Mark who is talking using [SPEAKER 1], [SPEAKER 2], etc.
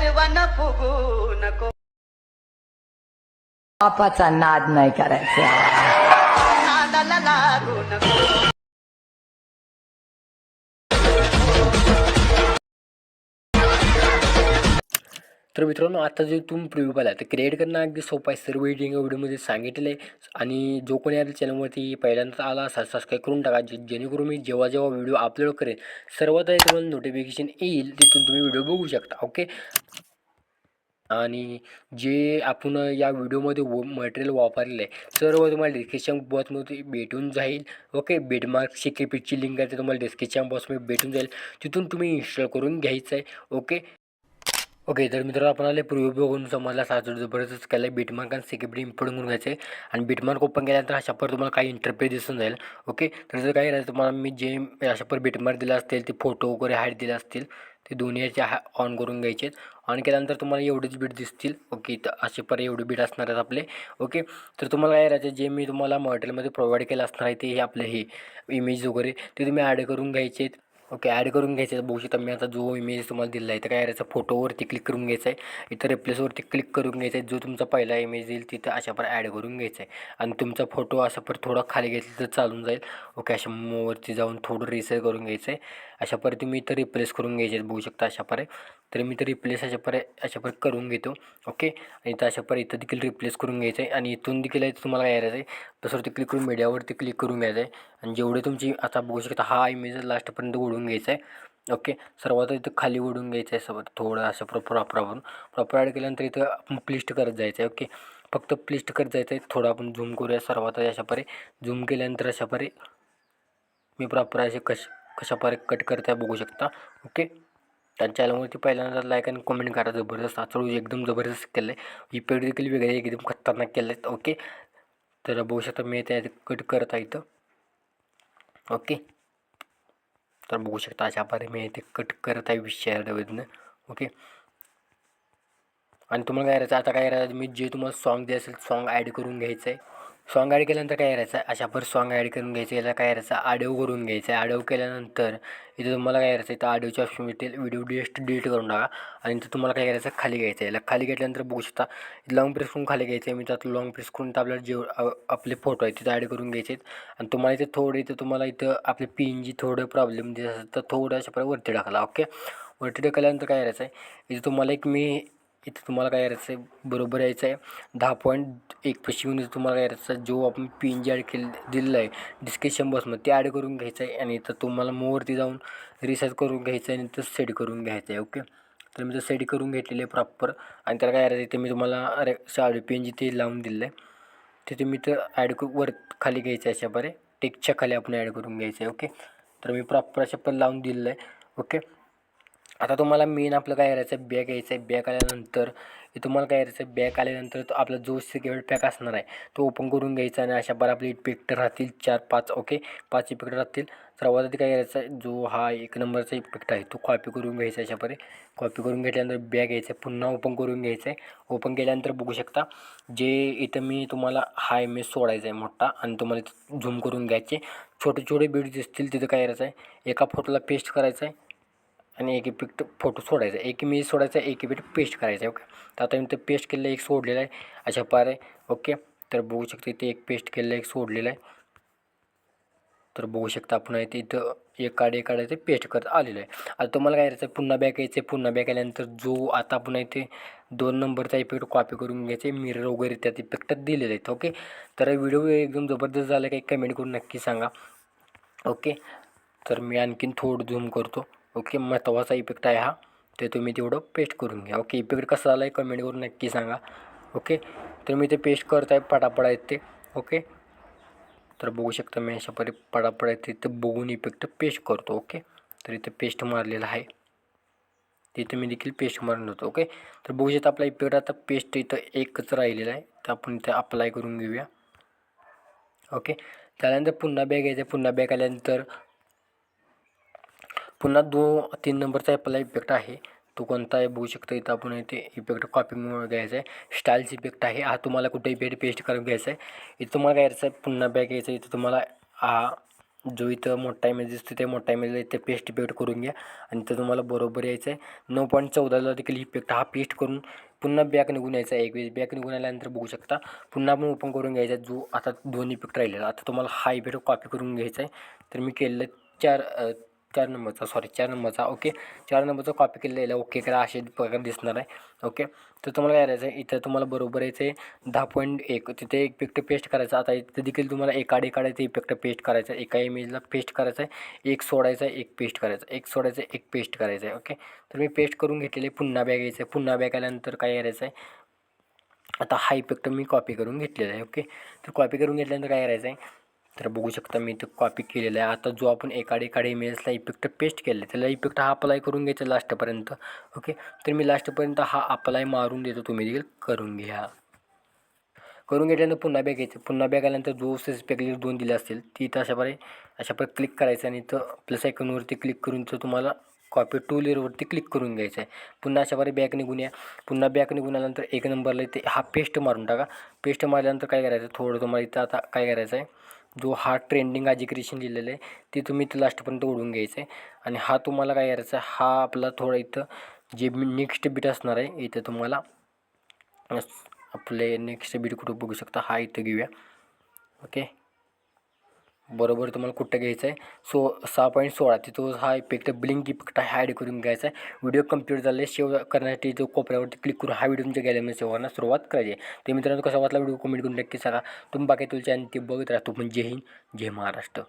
[SPEAKER 1] गर्वानं फुगू नको
[SPEAKER 2] बापाचा नाद नाही करायचा.
[SPEAKER 1] नादाला लागू नको
[SPEAKER 3] तर मित्रांनो आता जे तुम्ही प्रिव्ह्यू पाहिला तर क्रिएट करणं अगदी सोपं आहे. सर्व एडिटिंग व्हिडिओमध्ये सांगितलेलं आहे. आणि जो कोणी या चॅनलवरती पहिल्यांदा आला असा सबस्क्राईब करून टाका. जे जेणेकरून मी जेव्हा जेव्हा व्हिडिओ अपलोड करेन सर्वात आधी तुम्हाला नोटिफिकेशन येईल तिथून तुम्ही व्हिडिओ बघू शकता. ओके आणि जे आपण या व्हिडिओमध्ये व मटेरियल वापरलेलं आहे सर्व तुम्हाला डिस्क्रिप्शन बॉक्समध्ये भेटून जाईल. ओके बेडमार्कची शिकेपीची लिंक आहे ते तुम्हाला डिस्क्रिप्शन बॉक्समध्ये भेटून जाईल. तिथून तुम्ही इन्स्टॉल करून घ्यायचं आहे. ओके ओके तर मित्रांनो आपण आले प्रिव्ह्यू बघून समजला साजूड जबरदस्त केलं आहे बीटमार्क आणि सेक्युरिटी इम्पोर्ट करून घ्यायचं. आहे आणि बीटमार्क ओपन केल्यानंतर अशा पर तुम्हाला काही इंटरफेस दिसून जाईल. ओके तर जर काही राहिलं तुम्हाला मी जे अशा पर बीटमार्क दिला असतील ते फोटो वगैरे हाईट दिले असतील ते दोन्ही याचे हा ऑन करून घ्यायचे. आहेत ऑन केल्यानंतर तुम्हाला एवढेच बीट दिसतील. ओके तर असे पर एवढे बीट असणार आहेत आपले. ओके तर तुम्हाला काय राहायचं जे मी तुम्हाला मटेरियलमध्ये प्रोव्हाइड केलं असणार आहे ते हे आपले हे इमेज वगैरे ते तुम्ही ॲड करून घ्यायचे आहेत ओके ॲड करून घ्यायचं आहे. बघू शकता मी आता जो इमेज तुम्हाला दिला आहे तर काय करायचं फोटोवरती क्लिक करून घ्यायचं आहे. इथं रिप्लेसवरती क्लिक करून घ्यायचं आहे. जो तुमचा पहिला इमेज येईल तिथं अशा पर ॲड करून घ्यायचं आहे. आणि तुमचा फोटो असा पर थोडा खाली घेतला तर चालून जाईल. ओके अशा मोवरती जाऊन थोडं रिसर्च करून घ्यायचं आहे. अशा पर तुम्ही इथं रिप्लेस करून घ्यायचे आहेत. बघू शकता अशा परे तर मी तर रिप्लेस अशा पर अशा पर करून घेतो. ओके? आणि इथं अशा पर इथं देखील रिप्लेस करून घ्यायचं आहे. आणि इथून देखील तुम्हाला काय करायचं आहे? तसंवरती क्लिक करून मीडियावरती क्लिक करून घ्यायचं आहे आणि जेवढे तुमची आता बघू शकता हा इमेज लास्टपर्यंत ओढून घ्यायचा आहे. ओके सर्वात इथं खाली ओढून घ्यायचं आहे सर्वात. थोडं असं प्रॉपर प्रॉपरावरून प्रॉपर ॲड केल्यानंतर इथं आपण प्लिस्ट करत जायचं आहे. ओके फक्त प्लिस्ट करत जायचं आहे. थोडं आपण झूम करूया सर्वात आधी झूम केल्यानंतर अशापरे मी प्रॉपर असे कश कशापरे कट करता बघू शकता. ओके त्या चॅनलवरती पहिल्यांदा लाईक आणि कमेंट करा. जबरदस्त. आचळू एकदम जबरदस्त केलं आहे इफेक्ट देखील वेगळे एकदम खतरनाक केले आहेत ओके तर बघू शकता मी त्या कट करत आहे इथं. ओके? तर बघू शकता अशा प्रकारे मी ते कट करत आहे विषयावरनं. ओके? आणि तुम्हाला काय करायचं? आता काय करायचं? मी जे तुम्हाला सॉन्ग जे असेल सॉन्ग ॲड करून घ्यायचं आहे सॉन्ग ॲड केल्यानंतर काय करायचं? आहे अशा पर सॉन्ग ॲड करून घ्यायचं याला काय करायचं? आडिओ करून घ्यायचं. आहे आडिओ केल्यानंतर इथं तुम्हाला काय करायचं इथं आडिओची ऑप्शन भेटेल व्हिडिओ डिस्ट डिलीट करून टाका. आणि इथं तुम्हाला काय करायचं? खाली घ्यायचं. आहे याला खाली घेतल्यानंतर बघू शकता लॉंग प्रेस करून खाली घ्यायचं. आहे मी त्यात लॉंग प्रेस करून तर आपल्याला जे आपले फोटो आहेत तिथं ॲड करून घ्यायचे आहेत. आणि तुम्हाला इथे थोडे इथं तुम्हाला इथं आपले पिन जी थोडं प्रॉब्लेम दिसत असेल तर थोडं अशा प्रकारे वरती टाकला ओके वरती टाकल्यानंतर काय करायचं आहे इथं तुम्हाला एक मी इथं तुम्हाला काय करायचं आहे बरोबर यायचं आहे दहा पॉईंट एक पेशी घेऊन इथं तुम्हाला काय करायचं आहे जो आपण पी एन जी ॲड केलं दिलेला आहे डिस्क्रिप्शन बॉक्समध्ये ते ॲड करून घ्यायचं आहे आणि इथं तुम्हाला मोवरती जाऊन रिसर्च करून घ्यायचं आहे आणि इथं सेट करून घ्यायचं आहे ओके तर मी तर सेट करून घेतलेलं आहे प्रॉपर आणि त्याला काय करायचं ते मी तुम्हाला अरे एन जी ते लावून दिलं आहे तिथे मी तर ॲड वर खाली घ्यायचं आहे अशा बरे टेकच्या खाली आपण ॲड करून घ्यायचं आहे ओके तर मी प्रॉपर अशा पण लावून दिलेलं आहे ओके आता तुम्हाला मेन आपलं काय करायचं आहे बॅग यायचं आहे बॅग आल्यानंतर तुम्हाला काय करायचं आहे बॅग आल्यानंतर तो आपला जो सिक्युरिटी पॅक असणार आहे तो ओपन करून घ्यायचा आणि अशा बरं आपले इफेक्ट राहतील चार पाच ओके पाच इफेक्ट राहतील. सर्वात आधी काय करायचं आहे जो हा एक नंबरचा इफेक्ट आहे तो कॉपी करून घ्यायचा अशा परे कॉपी करून घेतल्यानंतर बॅग घ्यायचं आहे पुन्हा ओपन करून घ्यायचं आहे ओपन केल्यानंतर बघू शकता जे इथं मी तुम्हाला हा इमेज सोडायचा आहे मोठा आणि तुम्हाला झूम करून घ्यायचे. छोटे छोटे बीड दिसतील तिथं काय करायचं आहे एका फोटोला पेस्ट करायचं आहे आणि एक इफेक्ट फोटो सोडायचा. एक इमेज सोडायचा एक इफेक्ट पेस्ट करायचा ओके तर आता मी ते पेस्ट केलेलं एक सोडलेलं आहे अशा पारे ओके तर बघू शकता इथे एक पेस्ट केलेलं एक सोडलेलं आहे. तर बघू शकता आपण इथे इथं एक काढ एक काढायचं पेस्ट करत आलेलं आहे. आता तुम्हाला काय करायचं आहे? पुन्हा बॅक यायचं आहे पुन्हा बॅक आल्यानंतर जो आता आपण इथे दोन नंबरचा इफेक्ट कॉपी करून घ्यायचे आहे मिरर वगैरे त्यात इफेक्टात दिलेले आहेत ओके तर व्हिडिओ एकदम जबरदस्त झाला काही कमेंट करून नक्की सांगा ओके तर मी आणखीन थोडं झूम करतो. ओके महत्त्वाचा इफेक्ट आहे हा. ते तुम्ही तेवढं पेस्ट करून घ्या. ओके इफेक्ट कसा आला आहे कमेंट करून नक्की सांगा. ओके तर मी ते पेस्ट करत आहे पटापट आहेत ते. ओके तर बघू शकता मी अशा परी पटापट आहेत तिथे बघून इफेक्ट पेस्ट करतो ओके. तर इथे पेस्ट मारलेला आहे. तिथे मी देखील पेस्ट मारून होतो ओके. तर बघू शकता आपला इफेक्ट आता पेस्ट इथं एकच राहिलेला आहे. तर आपण इथे अप्लाय करून घेऊया. ओके त्यानंतर पुन्हा बॅग घ्यायचं पुन्हा बॅग आल्यानंतर पुन्हा दो तीन नंबरचा आपला इफेक्ट आहे. तो कोणता आहे बघू शकता इथं आपण इथे इफेक्ट कॉपी घ्यायचा आहे. स्टाईल्स इफेक्ट आहे. हा तुम्हाला कुठे इफेक्ट पेस्ट करून घ्यायचा आहे. इथं तुम्हाला घ्यायचं आहे? पुन्हा बॅग घ्यायचं इथं तुम्हाला हा जो इथं मोठा इमेज दिसतो त्या मोठा इमेजला इथे पेस्ट इफेक्ट करून घ्या. आणि इथं तुम्हाला बरोबर यायचं आहे. नऊ पॉईंट चौदाला देखील इफेक्ट हा पेस्ट करून पुन्हा बॅक निघून यायचा आहे. एक वेळेस बॅक निघून आल्यानंतर बघू शकता. पुन्हा आपण ओपन करून घ्यायचा आहे. जो आता दोन इफेक्ट राहिलेला. आता तुम्हाला हा इफेक्ट कॉपी करून घ्यायचा आहे. तर मी केलेलं चार चार नंबरचा सॉरी चार नंबरचा ओके चार नंबरचा कॉपी केलेला आहे ओके करा असे प्रकार दिसणार आहे ओके तर तुम्हाला काय करायचं आहे इथं तुम्हाला बरोबर यायचं आहे दहा पॉईंट एक. तिथे एक इफेक्ट पेस्ट करायचा. आता इथं देखील तुम्हाला एकाड एकाडायचं इफेक्ट पेस्ट करायचं आहे एका इमेजला पेस्ट करायचं आहे एक सोडायचं आहे एक पेस्ट करायचं आहे एक सोडायचं आहे एक पेस्ट करायचं आहे ओके तर मी पेस्ट करून घेतलेले पुन्हा बॅग यायचं आहे पुन्हा बॅग आल्यानंतर काय करायचं आहे आता हा इफेक्ट मी कॉपी करून घेतलेला आहे ओके तर कॉपी करून घेतल्यानंतर काय करायचं आहे तर बघू शकता मी इथं कॉपी केलेलं आहे. आता जो आपण एकाडे एकाडे इमेजला इफेक्ट पेस्ट केला आहे त्याला इफेक्ट हा अप्लाय करून घ्यायचा लास्टपर्यंत ओके तर मी लास्टपर्यंत हा अप्लाय मारून देतो तुम्ही देखील करून घ्या. करून घेतल्यानंतर पुन्हा बॅग घ्यायचं. पुन्हा बॅग आल्यानंतर जो सेस दोन दिले असतील ती इथं अशा प्रकारे अशा प्रकारे क्लिक करायचं आणि इथं प्लस आयकॉनवरती क्लिक करून तर तुम्हाला कॉपी टू लेअरवरती क्लिक करून घ्यायचं आहे पुन्हा अशा प्रकारे बॅक निघून या. पुन्हा बॅक निघून आल्यानंतर एक नंबरला इथे हा पेस्ट मारून टाका. पेस्ट मारल्यानंतर काय करायचं? थोडं तुम्हाला इथं आता काय करायचं आहे जो हा ट्रेंडिंग एज्युकेशन लिहिलेलं आहे ते तुम्ही इथं लास्टपर्यंत ओढून घ्यायचं आहे आणि हा तुम्हाला काय करायचा? आहे हा आपला थोडा इथं जे नेक्स्ट बीट असणार आहे इथं तुम्हाला आपले नेक्स्ट बीट कुठं बघू शकता? हा इथं घेऊया. ओके बरोबर तुम्हाला कुठं घ्यायचं आहे? सो सहा पॉईंट सोळा. तिथं हा इफेक्ट ब्लिंक इफेक्ट हा ॲड करून घ्यायचा आहे. व्हिडिओ कंप्लीट झाले सेव्ह करण्यासाठी जो कोपऱ्यावरती क्लिक करून हा व्हिडिओ तुमच्या गॅलरीमध्ये सेव्ह करण्यास सुरुवात करायची आहे. मित्रांनो कसा वाटला व्हिडिओ कमेंट करून नक्की सांगा. तुम्ही बाकी तुमच्या आणि ते बघत राहतो पण जय हिंद जय महाराष्ट्र.